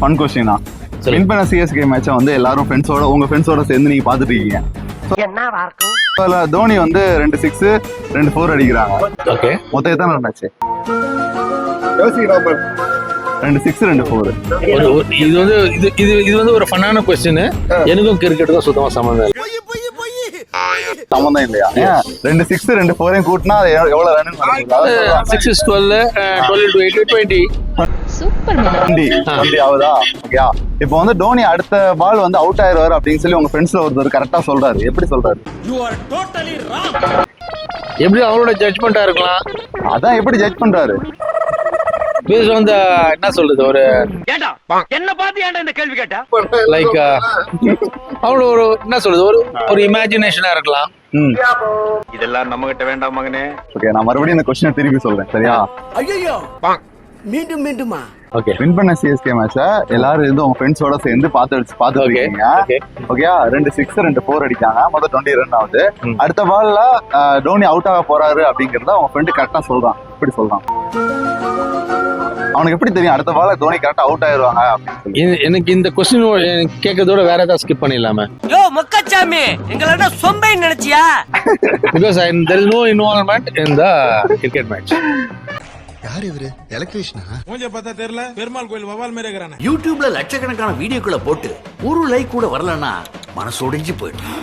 Fun கொஸ்டினா சரி. Win பண்ண CSK மேட்சை வந்து எல்லாரும் ஃப்ரெண்ட்ஸோட உங்க ஃப்ரெண்ட்ஸோட சேர்ந்து நீங்க பாத்துட்டு இருக்கீங்க. அதுல தோனி வந்து ரெண்டு சிக்ஸ் ரெண்டு ஃபோர் அடிக்கிறாங்க. ஓகே மொத்தம் எத்தனை ரன் ஆச்சு ரெண்டு சிக்ஸ் ரெண்டு ஃபோர் இது வந்து இது இது இது வந்து ஒரு ஃபன்னான கொஸ்டின் எனக்கும் கிரிக்கெட்டுக்கும் சுத்தமா சம்மந்தம் இல்லை. சம்மந்தம் இல்லையா? ரெண்டு சிக்ஸ் ரெண்டு ஃபோரையும் கூட்டினா அது எவ்வ- எவ்வளவு run six twelve twelve two eight twenty super twenty twenty ஆகுதா? ஓகேயா இப்போ வந்து டோனி அடுத்த பால் வந்து அவுட் ஆயிருவாரு அப்படின்னு சொல்லி உங்க ஃப்ரெண்ட்ஸ்ல ஒருத்தர் கரெக்டா சொல்றாரு. எப்படி சொல்றாரு? எப்படி அவங்களோட ஜட்ஜ்மெண்டா இருக்கலாம்? அதான் எப்படி ஜட்ஜ் பண்றாரு? பேஸ் வந்து என்ன சொல்றது ஒரு என்ன பார்த்து ஏன்டா இந்த கேள்வி கேட்ட? லைக் அவங்களோட ஒரு என்ன சொல்றது ஒரு ஒரு இமேஜினேஷனா இருக்கலாம். இதெல்லாம் நம்ம கிட்ட வேண்டாம் மகனே. ஓகே நான் மறுபடியும் இந்த கொஸ்டினை திருப்பி சொல்றேன் சரியா? ஐயோ மீண்டும் மீண்டுமா? ஓகே வின் பண்ண சிஎஸ்கே மேட்ச எல்லாரும் இருந்து உங்க ஃப்ரெண்ட்ஸோட சேர்ந்து பார்த்து பார்த்து Okay, இருக்கீங்க. ஓகேயா ரெண்டு சிக்ஸ் ரெண்டு ஃபோர் அடிக்காங்க மொத்தம் டுவெண்ட்டி ரன் ஆகுது. அடுத்த பால்ல டோனி அவுட் ஆக போறாரு அப்படிங்கறத அவங்க ஃப்ரெண்டு கரெக்டா சொல்றான். எப்படி சொல்றான். அவனுக்கு எப்படி தெரியும்? அடுத்த பால்ல தோனி கரெக்டா அவுட் ஆயிருவாங்க எனக்கு இந்த கொஸ்டின் கேட்கறதோட வேற ஏதாவது ஸ்கிப் பண்ணிடலாமே? யோ மொக்கச்சாமி எங்களோட சொம்பை நினைச்சியா? Because there is no involvement in the cricket match யார் இவரு? எலக்ட்ரீஷனா மூஞ்ச பார்த்தா தெரியல. பெருமாள் கோயில் வவால் மாதிரி இருக்கிறானே. யூடியூப்ல லட்சக்கணக்கான வீடியோக்களை போட்டு ஒரு லைக் கூட வரலன்னா மனசு உடைஞ்சு போயிடும்.